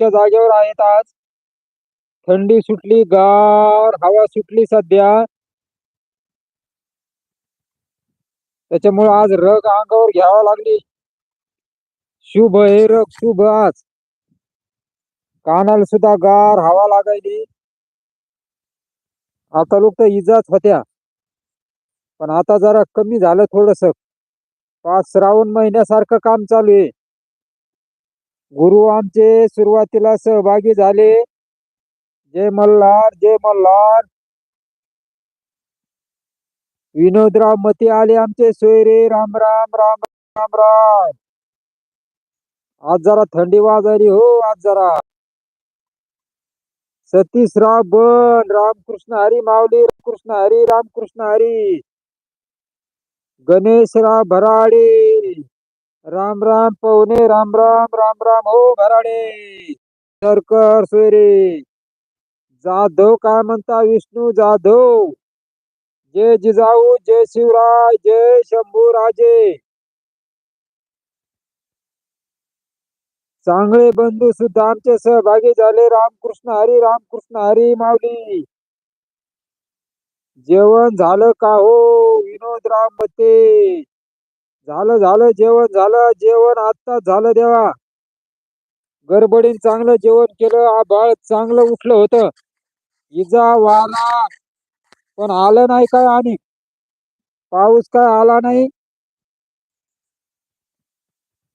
आजच्या जागेवर आहेत आज. थंडी सुटली गार हवा सुटली सध्या. त्याच्यामुळे आज रग अंगावर घ्यावा लागली. शुभ हे रग शुभ आज. कानाला सुद्धा गार हवा लागायली. आता लोक तर इजाच होत्या. पण आता जरा कमी झालं थोडस. पाच श्रावण महिन्यासारखं काम चालू आहे. गुरु आमचे सुरुवातीला सहभागी झाले. जय मल्हार जय मल्हार. विनोदराव मते आले आमचे सोयरे राम राम राम राम राम. आज जरा थंडी वाजारी हो आज जरा. सतीशराव बन रामकृष्ण हरी माऊली रामकृष्ण हरी रामकृष्ण हरी. गणेशराव भराडे. राम राम पवने राम राम राम राम हो भराडे सरकर सोयरे. जाधव काय म्हणता विष्णू जाधव? जय जिजाऊ जय शिवराय जय शंभू राजे. चांगले बंधू सुद्धा आमचे सहभागी झाले. रामकृष्ण हरी रामकृष्ण हरी माऊली. जेवण झालं का हो? विनोद राम मते झालं झालं जेवण झालं जेवण आत्ताच झालं देवा. गडबडीन चांगलं जेवण केलं बाळ चांगलं उठलं होतं. इजा वारा पण आलं नाही काय आणि? पाऊस काय आला नाही?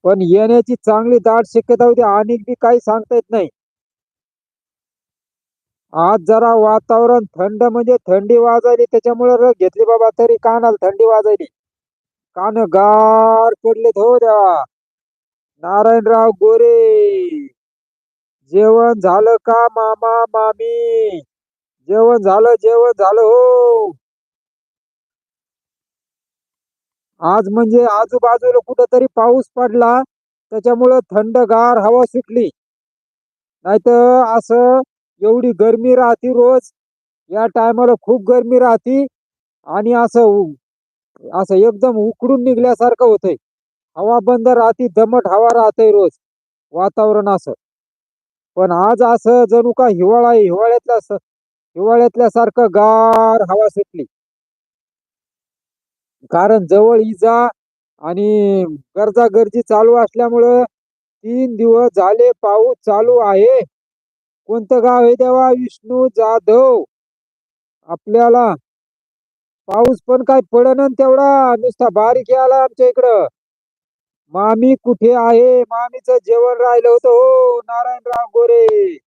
पण येण्याची चांगली दाट शक्यता होती आणि बी काही सांगता येत नाही. आज जरा वातावरण थंड म्हणजे थंडी वाजायली त्याच्यामुळे रग घेतली बाबा तरी कानाला थंडी वाजायली. कान गार पडलेत हो देवा नारायणराव गोरे. जेवण झालं का मामा मामी? जेवण झालं जेवण झालं हो. आज म्हणजे आजूबाजूला कुठंतरी पाऊस पडला त्याच्यामुळं थंडगार हवा सुटली. नाहीतर असं एवढी गरमी राहती रोज. या टायमाला खूप गरमी राहती. आणि असं असं एकदम उकडून निघल्यासारखं होतंय. हवा बंद राहते दमट हवा राहते रोज. वातावरण असं. पण आज असं जणू का हिवाळा आहे हिवाळ्यातल्या हिवाळ्यातल्या सारखं गार हवा सुटली. कारण जवळ इजा आणि गरजा गरजी चालू असल्यामुळं तीन दिवस झाले पाऊस चालू आहे. कोणतं गाव आहे देवा? विष्णू जाधव. आपल्याला पाऊस पण काय पडन तेवढा. नुसता बारीक आला आमच्या इकडं. मामी कुठे आहे? मामीचं जेवण राहिलं होतं. हो नारायणराव गोरे.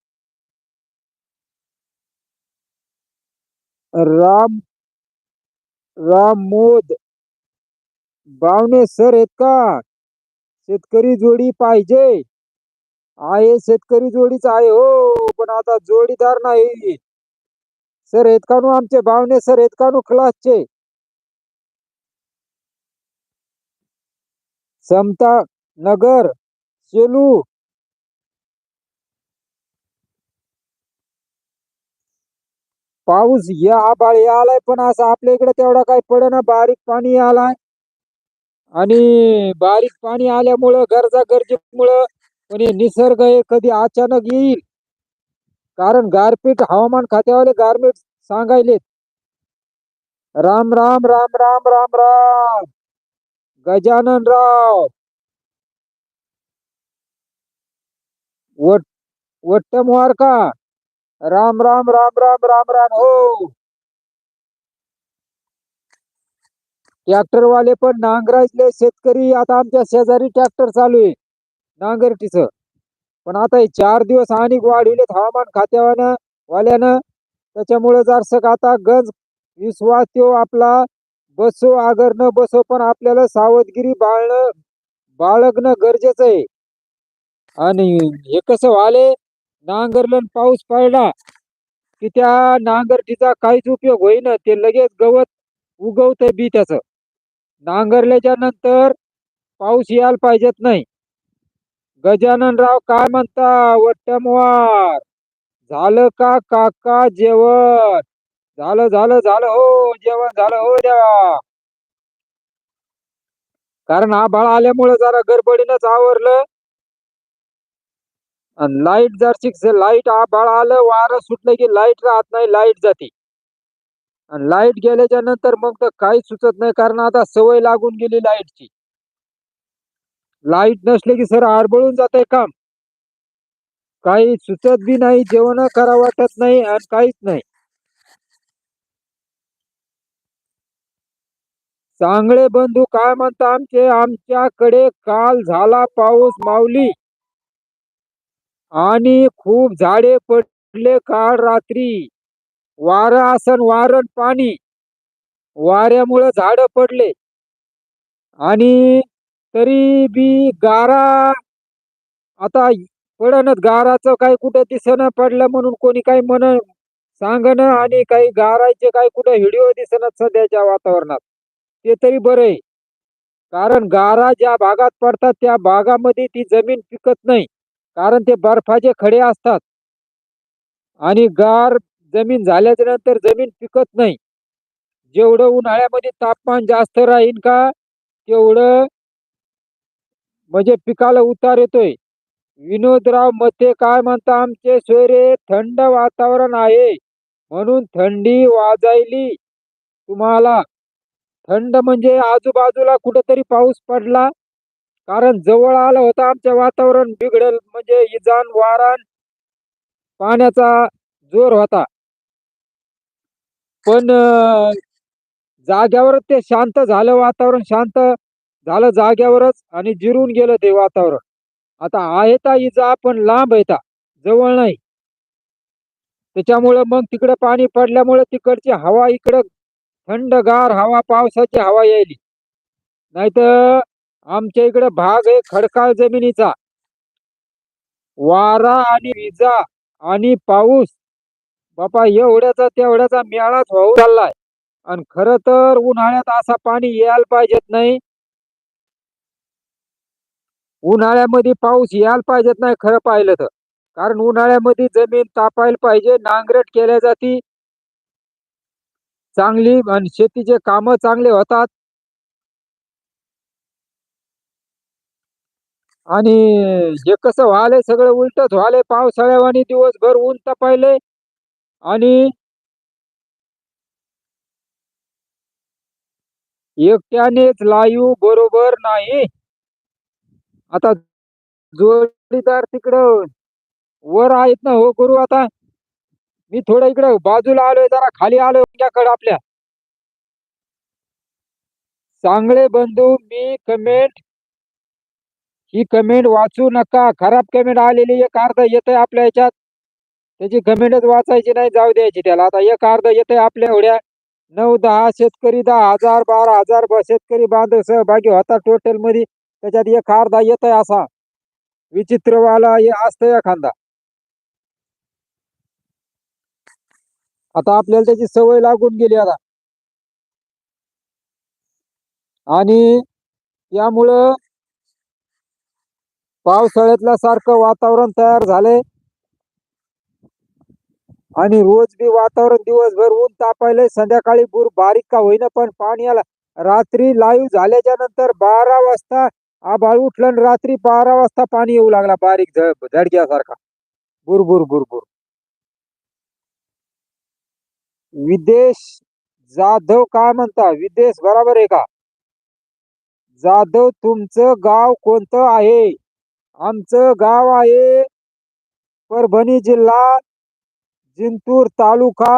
राम राम मोद. बावणे सर आहेत का? शेतकरी जोडी पाहिजे. आहे शेतकरी जोडीच आहे. हो पण आता जोडीदार नाही. सर आहेत का आमचे भावने सर आहेत का नु क्लासचे. समता नगर सेलू. पाऊस या आबाळ आलाय पण असं आपल्या इकडे तेवढा काही पडेना बारीक पाणी आलाय. आणि बारीक पाणी आल्यामुळं गरजा गरजेमुळं पण निसर्ग हे कधी अचानक येईल? कारण गारपीट हवामान खात्यावाले गारपीट सांगायलेत. राम राम राम राम राम राम. गजानन राव. वट वट्टमवार का? राम राम राम राम राम राम हो. ट्रॅक्टर वाले पण नांगराजले शेतकरी. आता आमच्या शेजारी ट्रॅक्टर चालू आहे. नांगरटीचं. पण आता हे चार दिवस आणि वाढविलेत हवामान खात्यावानं वाल्यानं. त्याच्यामुळे जरसक आता गंज विश्वास त्यो आपला बसो आगर न बसो पण आपल्याला सावधगिरी बाळणं बाळगणं गरजेचं आहे. आणि हे कसं व्हाले नांगरलन पाऊस पडला की त्या नांगरटीचा काहीच उपयोग होईना ते लगेच गवत उगवतंय बी त्याच. नांगरल्याच्या नंतर पाऊस यायला पाहिजेत नाही. गजाननराव काय म्हणता? वट्टमवार. झालं का काका जेवण? झालं झालं झालं हो जेवण झालं हो देवा कारण आभाळ आल्यामुळे जरा गडबडीनच आवरलं. आणि लाइट जर लाइट आभाळ आलं वारं सुटलं की लाइट राहत नाही लाइट जाते. आणि लाइट गेल्याच्यानंतर मग तर काहीच सुचत नाही कारण आता सवय लागून गेली लाईटची. लाइट नसले की सर आरबळून जात काम. काही सुचत बी नाही जेवण करा वाटत नाही आणि काहीच नाही. चांगले बंधू काय म्हणता आमचे? आमच्याकडे काल झाला पाऊस माऊली. आणि खूप झाडे पडले काल रात्री. वारा असन वारण पाणी. वाऱ्यामुळे झाड पडले. आणि तरी बी गारा आता पडनच गाराचं काही कुठं दिसणं पडलं म्हणून कोणी काही म्हण सांगणं आणि काही गारायचे काही कुठं व्हिडिओ दिसणं सध्याच्या वातावरणात ते तरी बरं आहे. कारण गारा ज्या भागात पडतात त्या भागामध्ये ती जमीन पिकत नाही. कारण ते बर्फाचे खडे असतात. आणि गार जमीन झाल्याच्यानंतर जमीन पिकत नाही. जेवढं उन्हाळ्यामध्ये तापमान जास्त राहील का तेवढं म्हणजे पिकाला उतार येतोय. विनोदराव मते काय म्हणता आमचे सोयरे थंड वातावरण आहे. म्हणून थंडी वाजायली. तुम्हाला थंड म्हणजे आजूबाजूला कुठेतरी पाऊस पडला. कारण जवळ आलं होतं आमच्या वातावरण बिघडेल म्हणजे इजान वारण पाण्याचा जोर होता. पण जाग्यावर ते शांत झालं वातावरण शांत झालं जाग्यावरच आणि जिरून गेलं ते वातावरण. आता आहेता इजा पण लांब आहे जवळ नाही. त्याच्यामुळे मग तिकडे पाणी पडल्यामुळे तिकडची हवा इकडं थंडगार हवा पावसाची हवा यायली. नाहीतर आमच्या इकडे भाग आहे खडकाळ जमिनीचा. वारा आणि विजा आणि पाऊस. बापा एवढ्याचा तेवढ्याचा मेळाच होऊ चाललाय. आणि खर तर उन्हाळ्यात असा पाणी यायला पाहिजेत नाही. उन्हाळ्यामध्ये पाऊस यायला पाहिजेत नाही खरं पाहिलं तर. कारण उन्हाळ्यामध्ये जमीन तापायला पाहिजे नांगरट केल्या जाती. चांगली आणि शेतीचे काम चांगले होतात. आणि हे कसं व्हायलंय सगळं उलटच व्हायलंय पावसाळ्यावानी दिवसभर ऊन तपायले आणि एकट्यानेच लाईव बरोबर नाही. आता जोडीदार तिकडं वर आहेत ना. हो गुरु आता मी थोडं इकडं बाजूला आलोय जरा खाली आलोय तुमच्याकडे आपल्या. चांगले बंधू मी कमेंट ही कमेंट वाचू नका. खराब कमेंट आलेली एक अर्ध येत आहे आपल्या ह्याच्यात त्याची कमेंटच वाचायची नाही जाऊ द्यायची त्याला. आता एक अर्ध येत आहे आपल्या एवढ्या. नऊ दहा शेतकरी दहा हजार बारा हजार शेतकरी बांधव सहभागी होता टोटलमध्ये त्याच्यात एक अर्धा येत आहे असा. विचित्रवाला असतं एखादा. आता आपल्याला त्याची सवय लागून गेली आता. आणि यामुळं पावसाळ्यातल्या सारखं वातावरण तयार झालंय. आणि रोज बी वातावरण दिवसभर ऊन तापायलंय. संध्याकाळी बुर बारीक का होईना पण पाणी आला. रात्री लाईव्ह झाल्याच्यानंतर बारा वाजता आभाळ उठलं आणि रात्री बारा वाजता पाणी येऊ लागला बारीक झडक्यासारखा बुरबुर बुरबुर. विदेश जाधव काय म्हणता? विदेश बरोबर आहे का? जाधव तुमचं गाव कोणतं आहे? आमचं गाव आहे परभणी जिल्हा जिंतूर तालुका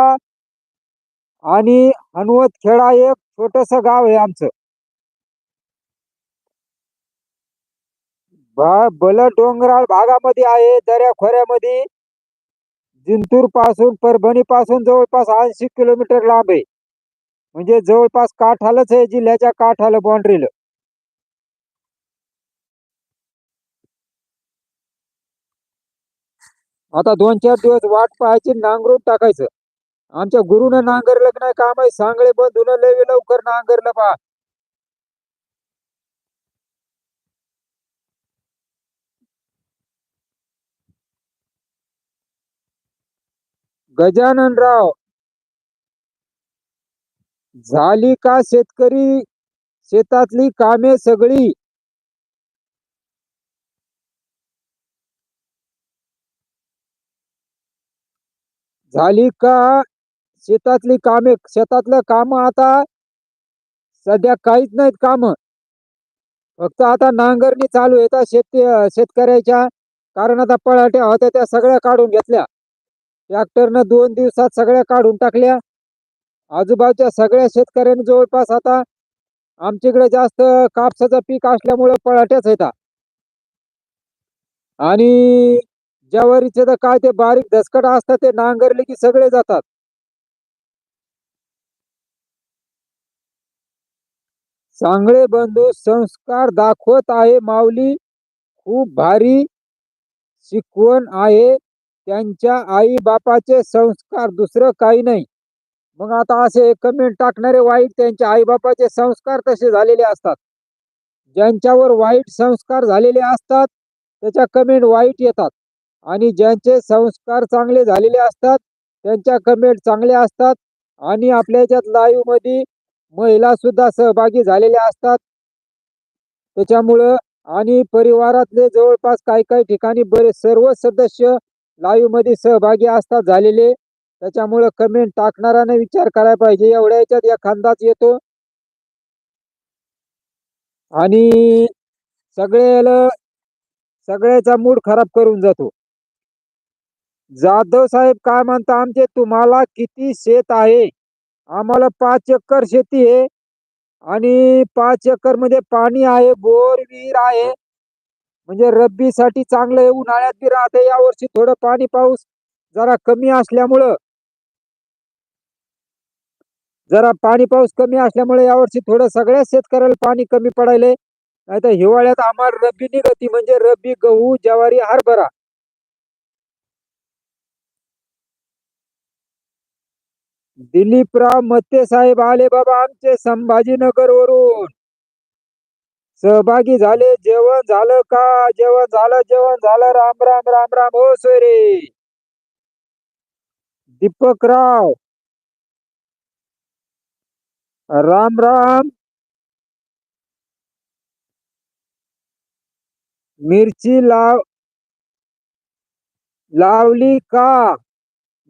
आणि हनुवत खेडा एक छोटस गाव आहे आमचं. बल डोंगराळ भागामध्ये आहे दऱ्या खोऱ्यामध्ये. जिंतूरपासून परभणी पासून जवळपास ऐंशी किलोमीटर लांब आहे. म्हणजे जवळपास काठालच आहे जिल्ह्याच्या काठाला बाउंड्रीला आता दोन चार दिवस वाट पाहायची नांगरून टाकायचं. आमच्या गुरुनं नांगरलं नाही काम आहे सांगळे बंधून लय लवकर नांगरलं पहा गजाननराव झाली का शेतकरी? शेतातली कामे सगळी. झाली का शेतातली कामे? शेतातलं काम आता सध्या काहीच नाहीत काम. फक्त आता नांगरणी चालू आहे शेत शेतकऱ्याच्या कारण आता पळाट्या होत्या त्या सगळ्या काढून घेतल्या. ट्रॅक्टरनं दोन दिवसात सगळ्या काढून टाकल्या. आजूबाजूच्या सगळ्या शेतकऱ्यांनी जवळपास आता आमच्याकडे जास्त कापसाचं पीक असल्यामुळे पळाट्याच येतात आणि ज्वारीचे तर काय ते बारीक धसकट असतात ते नांगरले की सगळे जातात. चांगले बंधू संस्कार दाखवत आहे माऊली खूप भारी शिकवण आहे. त्यांच्या आई बापाचे संस्कार दुसरं काही नाही. मग आता असे कमेंट टाकणारे वाईट त्यांच्या आई बापाचे संस्कार तसे झालेले असतात. ज्यांच्यावर वाईट संस्कार झालेले असतात त्याच्या कमेंट वाईट येतात. आणि ज्यांचे संस्कार चांगले झालेले असतात त्यांच्या कमेंट चांगल्या असतात. आणि आपल्या याच्यात लाईव्हमध्ये महिला सुद्धा सहभागी झालेल्या असतात. त्याच्यामुळं आणि परिवारातले जवळपास काही काही ठिकाणी बरे सर्व सदस्य लाईव्हमध्ये सहभागी असतात झालेले. त्याच्यामुळं कमेंट टाकणाराने विचार करायला पाहिजे. एवढ्या याच्यात एखादाच येतो. आणि सगळ्याला सगळ्याचा मूड खराब करून जातो. जाधव साहेब काय म्हणता आमचे तुम्हाला किती शेत आहे? आम्हाला पाच एकर शेती आहे. आणि पाच एकरमध्ये पाणी आहे बोर विहीर आहे. म्हणजे रब्बीसाठी चांगलं आहे उन्हाळ्यात बी राहते यावर्षी थोडं पाणी पाऊस जरा कमी असल्यामुळं जरा पाणी पाऊस कमी असल्यामुळे यावर्षी थोडं सगळ्या शेतकऱ्याला पाणी कमी पडायले. नाही तर हिवाळ्यात आम्हाला रब्बी निघती म्हणजे रब्बी गहू ज्वारी हरभरा. दिलीपराव मत्ते साहेब आले बाबा आमचे संभाजीनगर वरून सहभागी झाले. जेवण झालं का? जेवण झालं जेवण झालं. राम राम राम राम. हो सोयरे. दीपकराव. राम राम. मिरची लाव लावली का?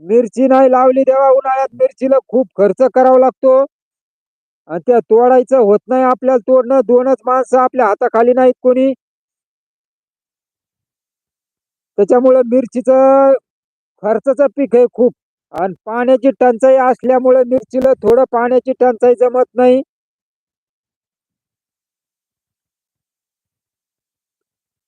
मिरची नाही लावली देवा. उन्हाळ्यात मिरचीला खूप खर्च करावा लागतो. आणि त्या तोडायचं होत नाही आपल्याला तोडणं दोनच माणसं आपल्या हाताखाली नाहीत कोणी. त्याच्यामुळे मिरचीच खर्चाच पीक आहे खूप. आणि पाण्याची टंचाई असल्यामुळे मिरचीला थोडं पाण्याची टंचाई जमत नाही.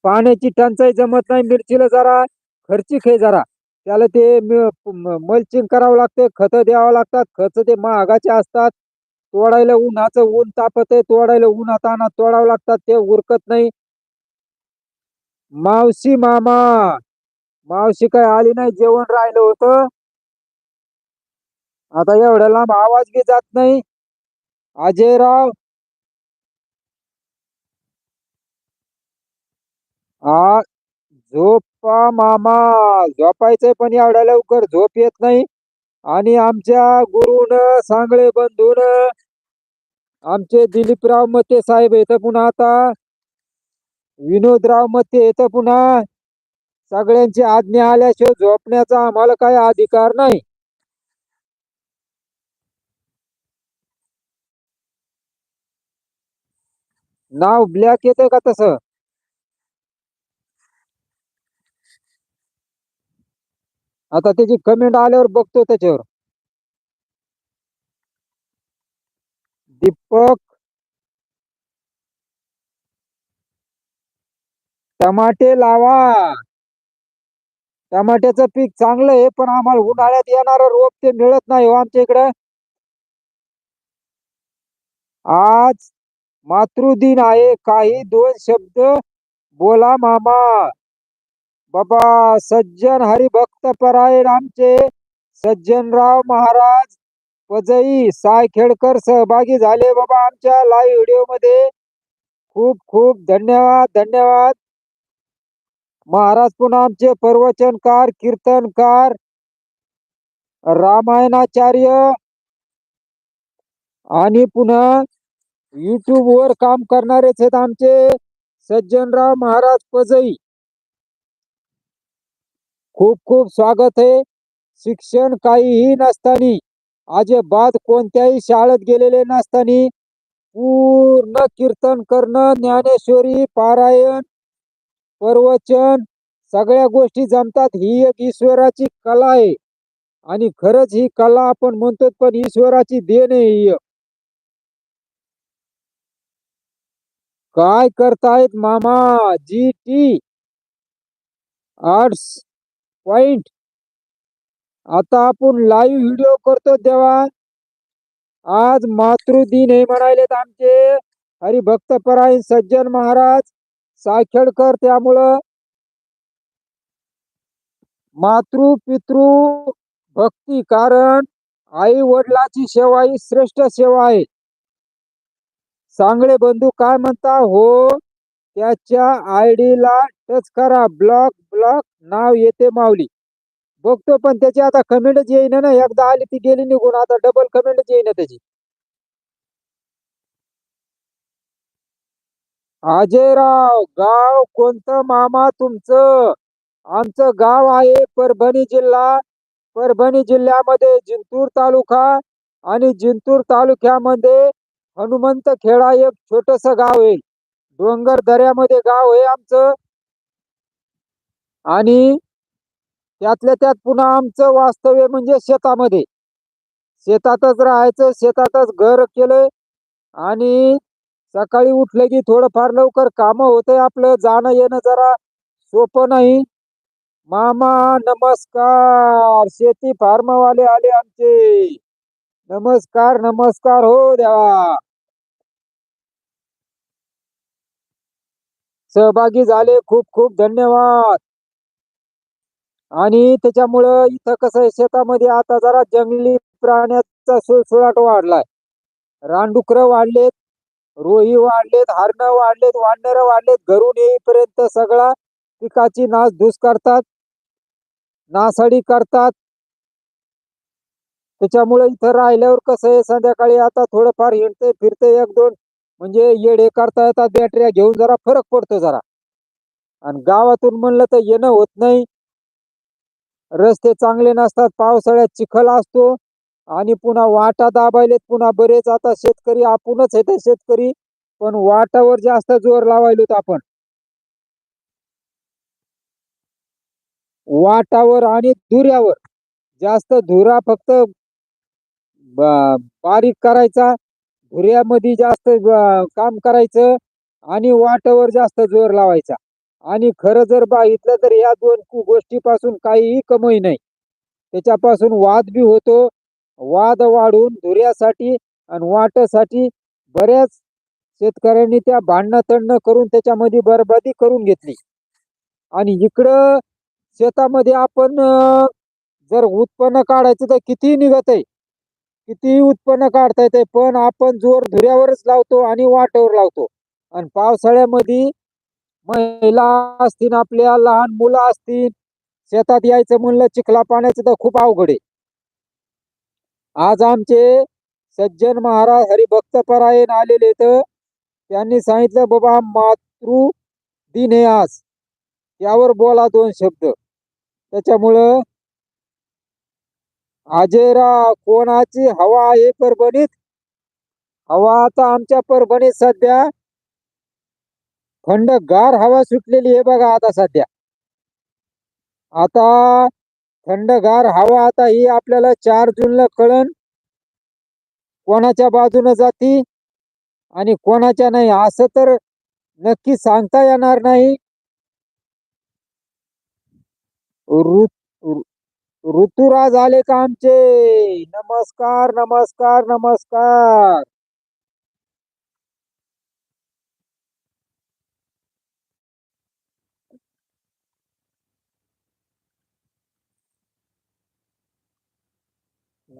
पाण्याची टंचाई जमत नाही मिरचीला जरा खर्चिक आहे जरा. त्याला ते मल्चिंग करावं लागते खत द्यावं लागतात खत ते महागाचे असतात. तोडायला उन्हाचं ऊन तापत आहे तोडायला ऊन आणा तोडावं लागतात ते उरकत नाही. मावशी मामा मावशी काय आली नाही जेवण राहिलं होतं. आता एवढ्या लांब आवाज बी जात नाही. अजयराव. हा झोपा मामा झोपायचंय पण एवढ्या लवकर झोप येत नाही. आणि आमच्या गुरुनं सांगळे बंधून आमचे दिलीपराव मते साहेब येतं पुन्हा आता. विनोदराव मते येतं पुन्हा. सगळ्यांची आज्ञा आल्याशिवाय झोपण्याचा आम्हाला काही अधिकार नाही. नाव ब्लॅक येते का तस? आता त्याची कमेंट आल्यावर बघतो त्याच्यावर. दीपक टमाटे लावा. टमाट्याचं पीक चांगलं आहे पण आम्हाला उन्हाळ्यात येणार रोप ते मिळत नाही हो आमच्या इकडे. आज मातृदिन आहे काही दोन शब्द बोला मामा. बाबा सज्जन हरिभक्त परायण आमचे. सज्जनराव महाराज पजई सायखेडकर सहभागी झाले. बाबा आमच्या लाईव्ह व्हिडिओमध्ये खूप खूप धन्यवाद धन्यवाद. महाराज पुन्हा आमचे प्रवचनकार कीर्तनकार रामायणाचार्य आणि पुन्हा युट्यूब वर काम करणारेच आहेत आमचे सज्जनराव महाराज पजई खूप खूप स्वागत आहे. शिक्षण काहीही नसतानी. अजिबात कोणत्याही शाळेत गेलेले नसतानी पूर्ण कीर्तन करणं ज्ञानेश्वरी पारायण प्रवचन सगळ्या गोष्टी जमतात. ही एक ईश्वराची कला आहे. आणि खरंच ही कला आपण म्हणतो पण ईश्वराची देण आहे ही. काय करतायत मामा? जी टी आर्ट्स पॉइंट आता आपण लाईव्ह व्हिडिओ करतो तेव्हा. आज मातृदिन हे म्हणायलेत आमचे. हरिभक्तपरायण सज्जन महाराज साखेडकर त्यामुळं. मातृ पितृ भक्ती कारण आई वडिलाची सेवा ही श्रेष्ठ सेवा आहे. सांगळे बंधू काय म्हणता? हो त्याच्या आयडीला टच करा. ब्लॉक ब्लॉक नाव येते माऊली. बघतो पण त्याची आता कमेंटच येईना ना. एकदा आली ती गेली निघून आता डबल कमेंटच येईना त्याची. अजयराव गाव कोणतं मामा तुमचं? आमचं गाव आहे परभणी जिल्हा. परभणी जिल्ह्यामध्ये जिंतूर तालुका आणि जिंतूर तालुक्यामध्ये हनुमंत खेडा एक छोटस गाव आहे. डोंगर दऱ्यामध्ये गाव आहे आमचं. आणि त्यातल्या त्यात पुन्हा आमचं वास्तव्य म्हणजे शेतामध्ये. शेतातच राहायचं शेतातच घर केलंय आणि सकाळी उठलं की थोडंफार लवकर काम होतंय आपलं जाणं येणं जरा सोपं नाही. मामा नमस्कार! शेती फार्मवाले आले आमचे. नमस्कार नमस्कार! हो देवा! सहभागी झाले खूप खूप धन्यवाद! आणि त्याच्यामुळं इथं कसं आहे शेतामध्ये आता जरा जंगली प्राण्याचा सुळसुळाट वाढलाय. रानडुकरं वाढलेत रोही वाढलेत हरणं वाढलेत वानर वाढलेत. घरून येईपर्यंत सगळा पिकाची नासधूस करतात नासाडी करतात. त्याच्यामुळे इथं राहिल्यावर कसं आहे संध्याकाळी आता थोडंफार हिंडते फिरते एक दोन. म्हणजे येडे करता येतात बॅटऱ्या घेऊन जरा फरक पडतो जरा. आणि गावातून म्हणलं तर येणं होत नाही. रस्ते चांगले नसतात पावसाळ्यात चिखल असतो आणि पुन्हा वाटा दाबायलेत पुन्हा बरेच आता शेतकरी आपणच येतात शेतकरी पण वाटावर जास्त जोर लावायलोत आपण. वाटावर आणि धुऱ्यावर जास्त धुरा फक्त बारीक करायचा धुऱ्यामध्ये जास्त काम करायचं आणि वाटावर जास्त जोर लावायचा. आणि खरं जर बघितलं तर या दोन गोष्टीपासून काहीही कमाई नाही. त्याच्यापासून वाद बी होतो वाद वाढून धुऱ्यासाठी आणि वाटासाठी बऱ्याच शेतकऱ्यांनी त्या भांडणं तंडणं करून त्याच्यामध्ये बरबादी करून घेतली. आणि इकडं शेतामध्ये आपण जर उत्पन्न काढायचं तर कितीही निघत आहे कितीही उत्पन्न काढता येते पण आपण जोर धुऱ्यावरच लावतो आणि वाटेवर लावतो. आणि पावसाळ्यामध्ये महिला असतील आपल्या लहान मुलं असतील शेतात यायचं म्हणलं चिखला पाण्याचं तर खूप अवघड आहे. आज आमचे सज्जन महाराज हरिभक्त परायण आलेले तर त्यांनी सांगितलं बाबा मातृ दिन हे आज. त्यावर बोला दोन शब्द. त्याच्यामुळं आजेरा कोणाची हवा आहे परभणीत? हवा आता आमच्या परभणीत सध्या थंडगार हवा सुटलेली आहे बघा आता सध्या. आता थंडगार हवा आता ही आपल्याला चार जूनला कळण कोणाच्या बाजूने जाती आणि कोणाच्या नाही असं तर नक्की सांगता येणार नाही. ऋतुराज आले का आमचे. नमस्कार नमस्कार नमस्कार.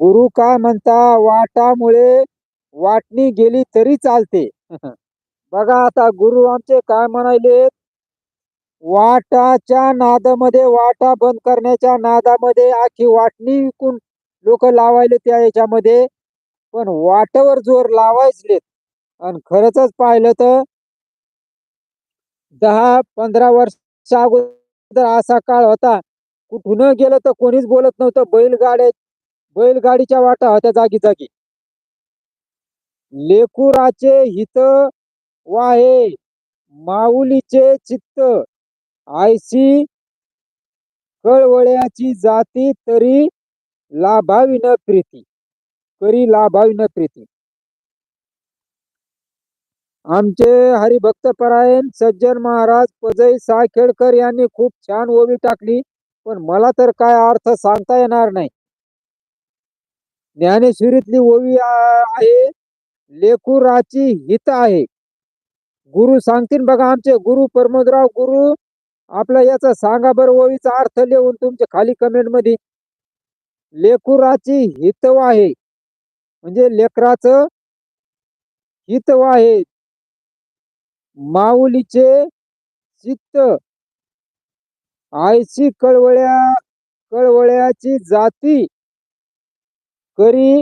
गुरु काय म्हणता वाटामुळे वाटणी गेली तरी चालते. बघा आता गुरु आमचे काय म्हणाले वाटाच्या नादामध्ये वाटा बंद करण्याच्या नादामध्ये आखी वाटणी विकून लोक लावायले त्या याच्यामध्ये. पण वाटावर जोर लावायचलेत आणि खरंच पाहिलं तर दहा पंधरा वर्ष अगोदर असा काळ होता. कुठून गेलं तर कोणीच बोलत नव्हतं. बैलगाड्या बैलगाडीच्या वाटा होत्या जागी जागी. लेकुराचे हित वाहे माऊलीचे चित्त. आयसी कळवळ्याची जाती तरी लाभावी न प्रीती करी लाभावी न प्रीती. आमचे हरिभक्त परायण सज्जन महाराज पजई साखेडकर यांनी खूप छान ओवी टाकली पण मला तर काय अर्थ सांगता येणार नाही. ज्ञानेश्वरीतली ओवी आहे. लेकुराची हित आहे. गुरु सांगतील बघा आमचे. गुरु परमोदराव गुरु आपला याचा सांगा बरं ओवीचा अर्थ लिहून तुमच्या खाली कमेंटमध्ये. लेकुराची हितव आहे. म्हणजे लेकराच हितव आहे. माऊलीचे चित्त. आईची कळवळ्या कळवळ्याची जाती. करी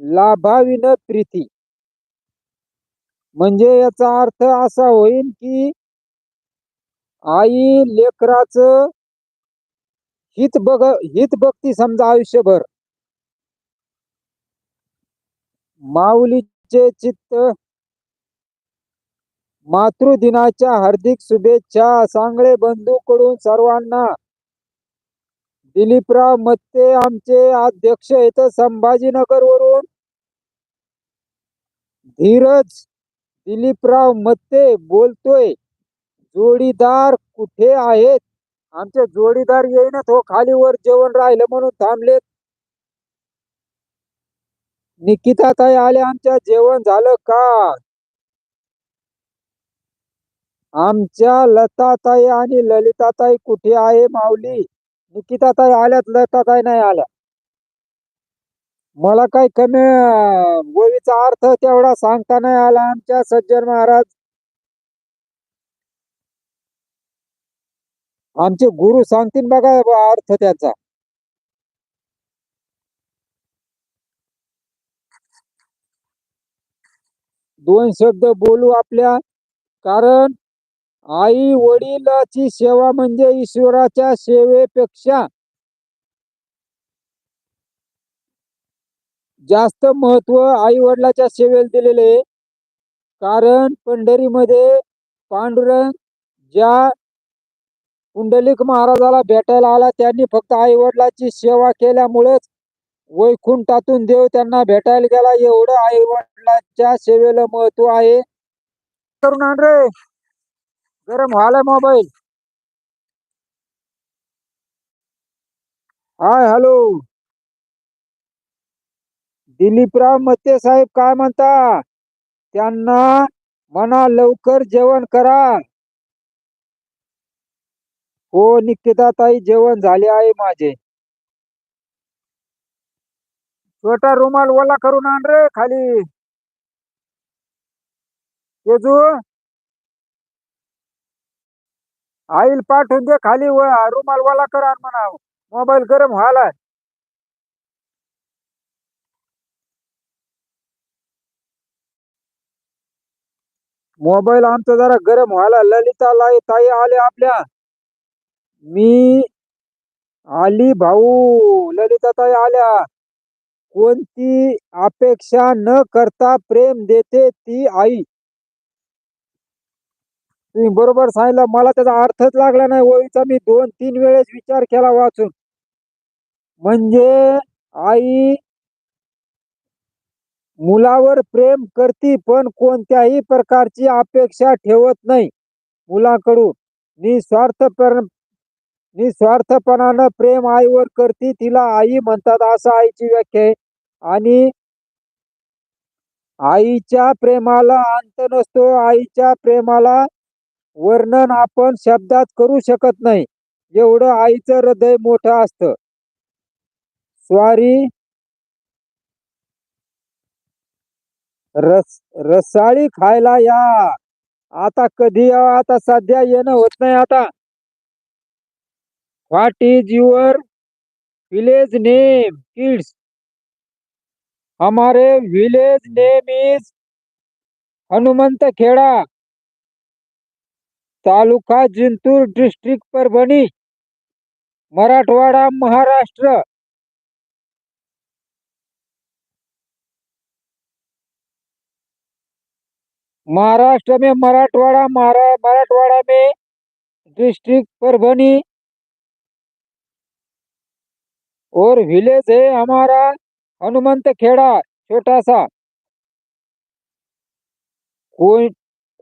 लाभाविन प्रीती. म्हणजे याचा अर्थ असा होईल की आई लेकराच हित बघ हित भक्ती समजा आयुष्यभर. माऊलीचे चित्त मातृदिनाच्या हार्दिक शुभेच्छा सांगळे बंधूकडून सर्वांना. दिलीपराव मत्ते आमचे अध्यक्ष इथं संभाजीनगर वरून धीरज दिलीपराव मत्ते बोलतोय जोडीदार कुठे आहेत? आमचे जोडीदार येईनच हो खालीवर जेवण राहिलं म्हणून थांबलेत. निकिता ताई आले आमच्या जेवण झालं का? आमच्या लताताई आणि ललिताताई कुठे आहे माऊली? निकिताताई आल्यात लताताई नाही आल्या. मला काही कमी गोवीचा अर्थ तेवढा सांगता नाही आला आमच्या सज्जन महाराज. आमचे गुरु सांगतील बघा अर्थ त्याचा. दोन शब्द बोलू आपल्या कारण आई वडिलाची सेवा म्हणजे ईश्वराच्या सेवेपेक्षा जास्त महत्त्व आई वडिलाच्या सेवेला दिलेले कारण पंढरीमध्ये पांडुरंग ज्या पुंडलिक महाराजाला भेटायला आला त्यांनी फक्त आई वडिलाची सेवा केल्यामुळेच वैकुंठातून देव त्यांना भेटायला गेला. एवढं आई वडिलांच्या सेवेला महत्त्व आहे. करून रे गरम व्हायला mobile. Hi hello. Diliprao Matte साहेब काय म्हणता? त्यांना म्हणा लवकर जेवण करा. हो निकिता ताई जेवण झाले आहे माझे. छोटा रुमाल ओला करून आण रे खाली. तेजू आईल पाठवून दे खाली व रुमाल वाला कर म्हणा मोबाईल गरम व्हायला मोबाईल आमचा जरा गरम व्हायला. ललिता लाई ताई आले आपल्या. मी आली भाऊ. ललिता ताई आल्या. कोणती अपेक्षा न करता प्रेम देते ती आई? तुम्ही बरोबर सांगितलं. मला त्याचा अर्थच लागला नाही. ओळीचा मी दोन तीन वेळेस विचार केला वाचून. म्हणजे आई मुलावर प्रेम करती पण कोणत्याही प्रकारची अपेक्षा ठेवत नाही मुलाकडून. निस्वार्थपण निस्वार्थपणानं प्रेम आईवर करती तिला आई म्हणतात असं आईची व्याख्या आहे. आणि आईच्या प्रेमाला अंत नसतो. आईच्या प्रेमाला वर्णन आपण शब्दात करू शकत नाही. एवढं आईचं हृदय मोठं असतं. स्वारी रस रसाळी खायला या. आता कधी या आता सध्या येणं होत नाही आता. What is your village name kids. हमारे village name is Hanumant Kheda. Taluka Jintur district Parbhani Marathwada Maharashtra. Maharashtra में मराठवाड़ा महारा मराठवाड़ा में डिस्ट्रिक्ट परभनी और विलेज है हमारा हनुमंत खेड़ा छोटा सा. कोई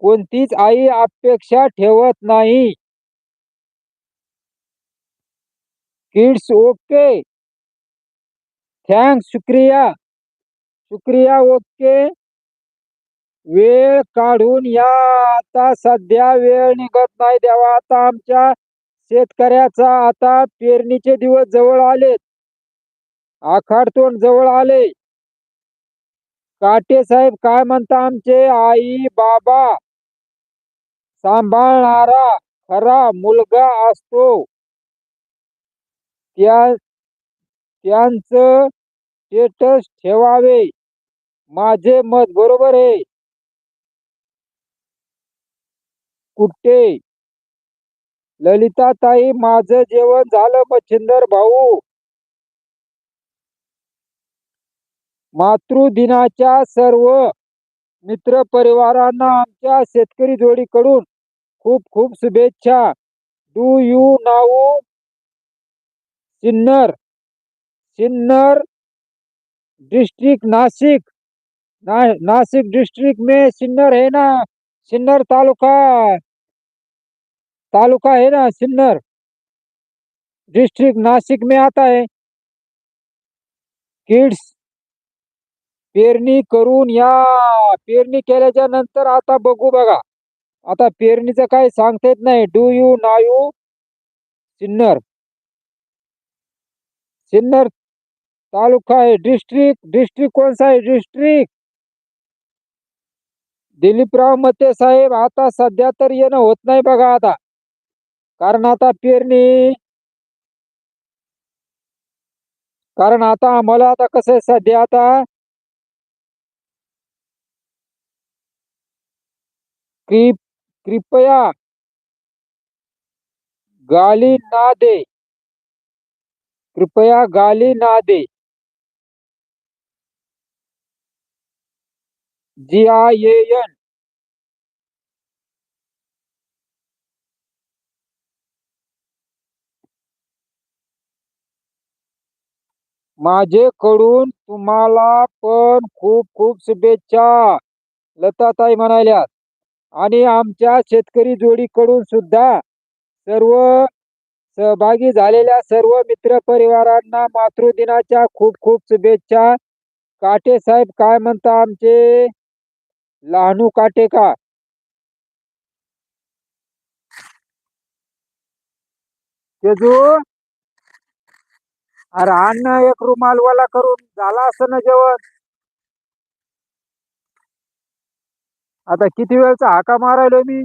कोणतीच आई अपेक्षा ठेवत नाही. किड्स ओके थँक्स शुक्रिया. शुक्रिया ओके वेळ काढून या. आता सध्या वेळ निघत नाही देवा. आता आमच्या शेतकऱ्याचा आता पेरणीचे दिवस जवळ आलेत आखाड तोंड जवळ आले. काटे साहेब काय म्हणता आमचे? आई बाबा. सांभाळणारा खरा मुलगा असतो. त्या त्यांचं स्टेटस ठेवावे. माझे मत बरोबर आहे. कुठे? ललिताताई माझं जेवण झालं मच्छिंदर भाऊ. मातृदिनाच्या सर्व मित्र परिवारांना आमच्या शेतकरी जोडीकडून खूप खूप शुभेच्छा. Do you know? Sinnar. Sinnar district Nashik ना, नासिक डिस्ट्रिक्ट में सिन्नर है ना सिन्नर तालुका. तालुका है ना सिन्नर. डिस्ट्रिक्ट नासिक में आता है. किड्स पेरणी करून या. पेरणी केल्याच्यानंतर आता बघू बघा. आता पेरणीचं काही सांगता येत नाही. Do you know Sinnar. Sinnar taluka आहे. डिस्ट्रिक्ट डिस्ट्रिक्ट कोणसा आहे डिस्ट्रिक्ट दिलीपराव मते साहेब आता सध्या तर येणं होत नाही बघा आता. कारण आता पेरणी कारण आता आम्हाला आता कसं आहे सध्या आता की कृपया गाली ना दे. कृपया गाली ना दे. जी आय एन माझेकडून तुम्हाला पण खूप खूप शुभेच्छा. लताताई म्हणाल्यात आणि आमच्या शेतकरी जोडीकडून सुद्धा सर्व सहभागी झालेल्या सर्व मित्र परिवारांना मातृदिनाच्या खूप खूप शुभेच्छा. काटे साहेब काय म्हणता आमचे? लहानू काटे का? अरे अन्न एक रुमाल वाला करून झाला असं ना जेवण? आता किती वेळचा हाका मारायलो मी?